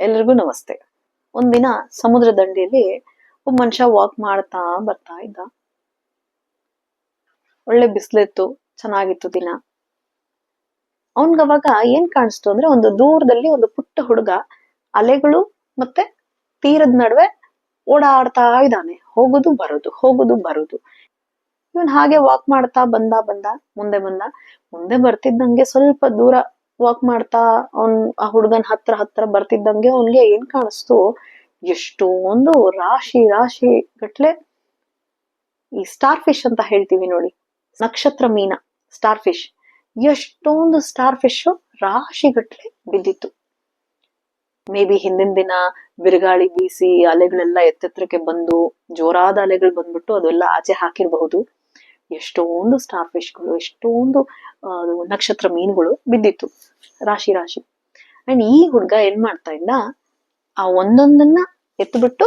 ಎಲ್ರಿಗೂ ನಮಸ್ತೆ. ಒಂದಿನ ಸಮುದ್ರ ದಂಡೆಯಲ್ಲಿ ಒಬ್ಬ ಮನುಷ್ಯ ವಾಕ್ ಮಾಡ್ತಾ ಬರ್ತಾ ಇದ್ದ. ಒಳ್ಳೆ ಬಿಸಿಲಿತ್ತು, ಚೆನ್ನಾಗಿತ್ತು ದಿನ. ಅವನ್ಗವಾಗ ಏನ್ ಕಾಣಿಸ್ತು ಅಂದ್ರೆ ಒಂದು ದೂರದಲ್ಲಿ ಒಂದು ಪುಟ್ಟ ಹುಡುಗ ಅಲೆಗಳು ಮತ್ತೆ ತೀರದ ನಡುವೆ ಓಡಾಡ್ತಾ ಇದ್ದಾನೆ. ಹೋಗುದು, ಬರೋದು ಹೋಗುದು, ಬರೋದು. ಇವನ್ ಹಾಗೆ ವಾಕ್ ಮಾಡ್ತಾ ಬಂದ ಬಂದ, ಮುಂದೆ ಬಂದ. ಮುಂದೆ ಬರ್ತಿದ್ದಂಗೆ ಸ್ವಲ್ಪ ದೂರ ವಾಕ್ ಮಾಡ್ತಾ, ಅವ್ನ್ ಆ ಹುಡುಗನ್ ಹತ್ರ ಹತ್ರ ಬರ್ತಿದ್ದಂಗೆ ಅವ್ನ್ಗೆ ಏನ್ ಕಾಣಿಸ್ತು? ಎಷ್ಟೊಂದು ರಾಶಿ ರಾಶಿ ಗಟ್ಲೆ ಈ ಸ್ಟಾರ್ ಫಿಶ್ ಅಂತ ಹೇಳ್ತೀವಿ ನೋಡಿ. ನಕ್ಷತ್ರ ಮೀನ ಸ್ಟಾರ್ ಫಿಶ್ ಎಷ್ಟೊಂದು ಸ್ಟಾರ್ ಫಿಶ್ ರಾಶಿ ಗಟ್ಲೆ ಬಿದ್ದಿತ್ತು. ಮೇ ಬಿ ಹಿಂದಿನ ದಿನ ಬಿರುಗಾಳಿ ಬೀಸಿ ಅಲೆಗಳೆಲ್ಲ ಎತ್ತೆತ್ತರಕ್ಕೆ ಬಂದು, ಜೋರಾದ ಅಲೆಗಳು ಬಂದ್ಬಿಟ್ಟು ಅದೆಲ್ಲ ಆಚೆ ಹಾಕಿರಬಹುದು. ಎಷ್ಟೊಂದು ಸ್ಟಾರ್ ಫಿಶ್ಗಳು ಎಷ್ಟೊಂದು ನಕ್ಷತ್ರ ಮೀನುಗಳು ಬಿದ್ದಿತ್ತು. ರಾಶಿ ರಾಶಿ. ಅಂಡ್ ಈ ಹುಡ್ಗ ಏನ್ ಮಾಡ್ತಾ ಇದ್ದ? ಆ ಒಂದೊಂದನ್ನ ಎತ್ಬಿಟ್ಟು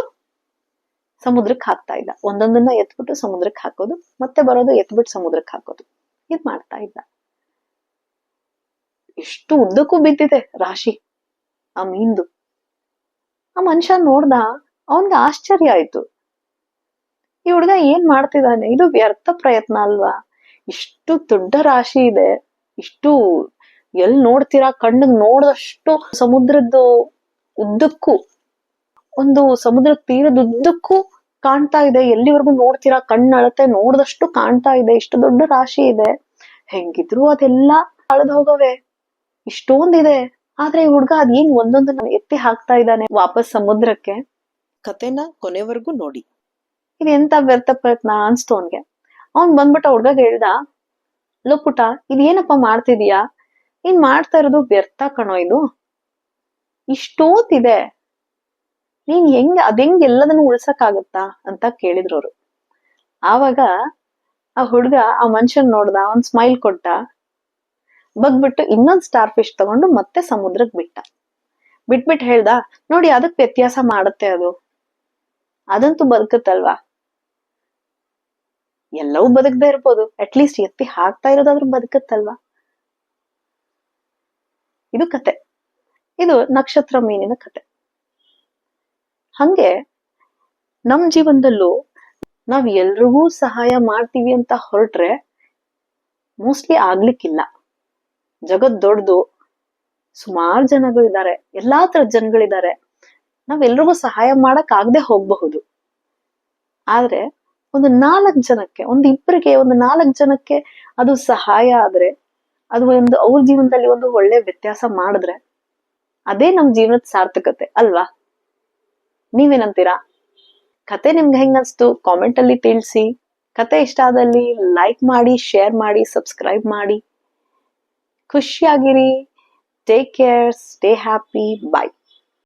ಸಮುದ್ರಕ್ಕೆ ಹಾಕ್ತಾ ಇದ್ದ. ಒಂದೊಂದನ್ನ ಎತ್ಬಿಟ್ಟು ಸಮುದ್ರಕ್ಕೆ ಹಾಕೋದು, ಮತ್ತೆ ಬರೋದು ಎತ್ಬಿಟ್ಟು ಸಮುದ್ರಕ್ಕೆ ಹಾಕೋದು. ಇದ್ ಮಾಡ್ತಾ ಇದ್ದ. ಎಷ್ಟು ಉದ್ದಕ್ಕೂ ಬಿದ್ದಿದೆ ರಾಶಿ, ಆ ಮೀನ್ದು. ಆ ಮನುಷ್ಯ ನೋಡ್ದ, ಅವನ್ಗೆ ಆಶ್ಚರ್ಯ ಆಯ್ತು. ಈ ಹುಡ್ಗ ಏನ್ ಮಾಡ್ತಿದ್ದಾನೆ? ಇದು ವ್ಯರ್ಥ ಪ್ರಯತ್ನ ಅಲ್ವಾ? ಇಷ್ಟು ದೊಡ್ಡ ರಾಶಿ ಇದೆ, ಇಷ್ಟು ಎಲ್ ನೋಡ್ತೀರಾ? ಕಣ್ಣಿಗೆ ನೋಡಿದಷ್ಟು ಸಮುದ್ರದ ಉದ್ದಕ್ಕೂ ಒಂದು ಸಮುದ್ರ ತೀರದ ಉದ್ದಕ್ಕೂ ಕಾಣ್ತಾ ಇದೆ. ಎಲ್ಲಿವರೆಗೂ ನೋಡ್ತೀರಾ? ಕಣ್ಣು ಅಳತೆ ನೋಡ್ದಷ್ಟು ಕಾಣ್ತಾ ಇದೆ. ಇಷ್ಟು ದೊಡ್ಡ ರಾಶಿ ಇದೆ. ಹೆಂಗಿದ್ರು ಅದೆಲ್ಲ ಅಳದ್ ಹೋಗವೆ ಇಷ್ಟೊಂದಿದೆ. ಆದ್ರೆ ಈ ಹುಡ್ಗ ಅದೇನ್ ಒಂದೊಂದನ್ನ ಎತ್ತಿ ಹಾಕ್ತಾ ಇದ್ದಾನೆ ವಾಪಸ್ ಸಮುದ್ರಕ್ಕೆ? ಕತೆನ ಕೊನೆವರೆಗೂ ನೋಡಿ. ಇದು ಎಂತ ವ್ಯರ್ಥ ಪ್ರಯತ್ನ ಅನ್ಸ್ತು ಅವನ್ಗೆ. ಅವ್ನ್ ಬಂದ್ಬಿಟ್ಟ ಹುಡ್ಗ ಹುಡ್ಗಗ್ ಹೇಳ್ದ ಲೋ ಪುಟ ಇದೇನಪ್ಪ ಮಾಡ್ತಿದೀಯಾ? ನೀನ್ ಮಾಡ್ತಾ ಇರೋದು? ವ್ಯರ್ಥ ಕಣೋ ಇದು. ಇಷ್ಟೋತಿದೆ ನೀನ್ ಹೆಂಗ್ ಅದೆಂಗ್ ಎಲ್ಲದನ್ನು ಉಳ್ಸಕ್ಕಾಗತ್ತಾ ಅಂತ ಕೇಳಿದ್ರು ಅವ್ರು ಆವಾಗ ಆ ಹುಡ್ಗ ಆ ಮನುಷ್ಯನ್ ನೋಡ್ದ, ಅವ್ನ್ ಸ್ಮೈಲ್ ಕೊಟ್ಟ, ಬಗ್ಬಿಟ್ಟು ಇನ್ನೊಂದ್ ಸ್ಟಾರ್ ಫಿಶ್ ತಗೊಂಡು ಮತ್ತೆ ಸಮುದ್ರಕ್ ಬಿಟ್ಟ. ಬಿಟ್ಬಿಟ್ಟು ಹೇಳ್ದ, ನೋಡಿ ಅದಕ್ ವ್ಯತ್ಯಾಸ ಮಾಡುತ್ತೆ ಅದು. ಅದಂತೂ ಬದುಕುತ್ತಲ್ವಾ? ಎಲ್ಲವೂ ಬದುಕದೇ ಇರ್ಬೋದು. ಅಟ್ಲೀಸ್ಟ್ ಎತ್ತಿ ಹಾಕ್ತಾ ಇರೋದಾದ್ರೂ ಬದುಕುತ್ತಲ್ವಾ? ಇದು ಕತೆ. ಇದು ನಕ್ಷತ್ರ ಮೀನಿನ ಕತೆ. ಹಂಗೆ ನಮ್ ಜೀವನದಲ್ಲೂ ನಾವ್ ಎಲ್ರಿಗೂ ಸಹಾಯ ಮಾಡ್ತೀವಿ ಅಂತ ಹೊರಟ್ರೆ ಮೋಸ್ಟ್ಲಿ ಆಗ್ಲಿಕ್ಕಿಲ್ಲ. ಜಗತ್ ದೊಡ್ಡದು, ಸುಮಾರು ಜನಗಳಿದ್ದಾರೆ, ಎಲ್ಲಾ ತರದ ಜನಗಳಿದ್ದಾರೆ. ನಾವೆಲ್ರಿಗೂ ಸಹಾಯ ಮಾಡಕ್ ಆಗದೆ ಹೋಗ್ಬಹುದು. ಆದ್ರೆ ಒಂದು ನಾಲ್ಕ್ ಜನಕ್ಕೆ, ಒಂದು ಇಬ್ಬರಿಗೆ ಒಂದು ನಾಲ್ಕ್ ಜನಕ್ಕೆ ಅದು ಸಹಾಯ ಆದ್ರೆ ಅದು ಒಂದು ಅವ್ರ ಜೀವನದಲ್ಲಿ ಒಂದು ಒಳ್ಳೆ ವ್ಯತ್ಯಾಸ ಮಾಡಿದ್ರೆ ಅದೇ ನಮ್ ಜೀವನದ ಸಾರ್ಥಕತೆ, ಅಲ್ವಾ? ನೀವೇನಂತೀರಾ? ಕತೆ ನಿಮ್ಗೆ ಹೆಂಗ್ ಅನ್ಸ್ತು ಕಾಮೆಂಟ್ ಅಲ್ಲಿ ತಿಳಿಸಿ. ಕತೆ ಇಷ್ಟ ಆದಲ್ಲಿ ಲೈಕ್ ಮಾಡಿ ಶೇರ್ ಮಾಡಿ ಸಬ್ಸ್ಕ್ರೈಬ್ ಮಾಡಿ. ಖುಷಿಯಾಗಿರಿ. Take care stay happy bye